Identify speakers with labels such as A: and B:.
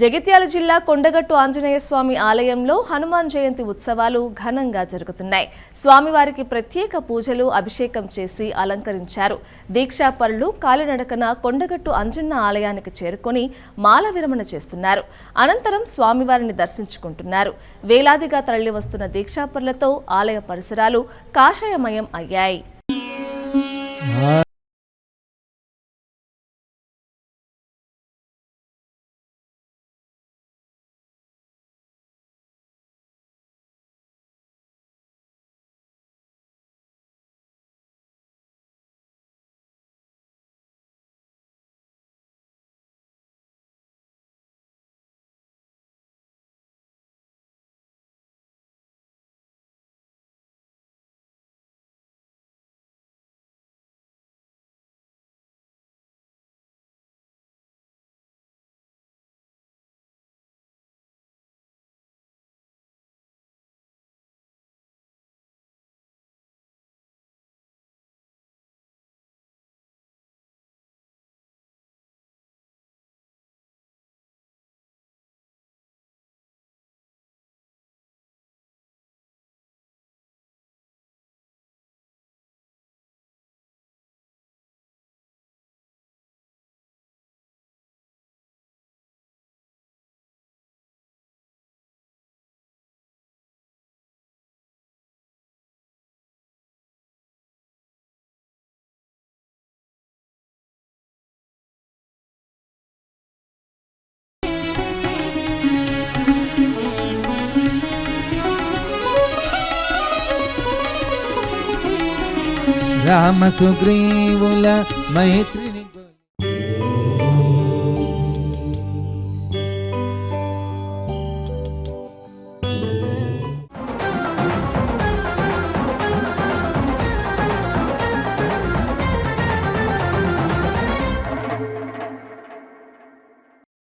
A: జగిత్యాల జిల్లా కొండగట్టు ఆంజనేయ స్వామి ఆలయంలో హనుమాన్ జయంతి ఉత్సవాలు ఘనంగా జరుగుతున్నాయి. స్వామివారికి ప్రత్యేక పూజలు అభిషేకం చేసి అలంకరించారు. దీక్షాపరులు కాలినడకన కొండగట్టు అంజన్న ఆలయానికి చేరుకొని మాల విరమణ చేస్తున్నారు. అనంతరం స్వామివారిని దర్శించుకుంటున్నారు. వేలాదిగా తరలివస్తున్న దీక్షాపరులతో ఆలయ పరిసరాలు కాషాయమయం అయ్యాయి.
B: రామ సుగ్రీవుల మైత్రి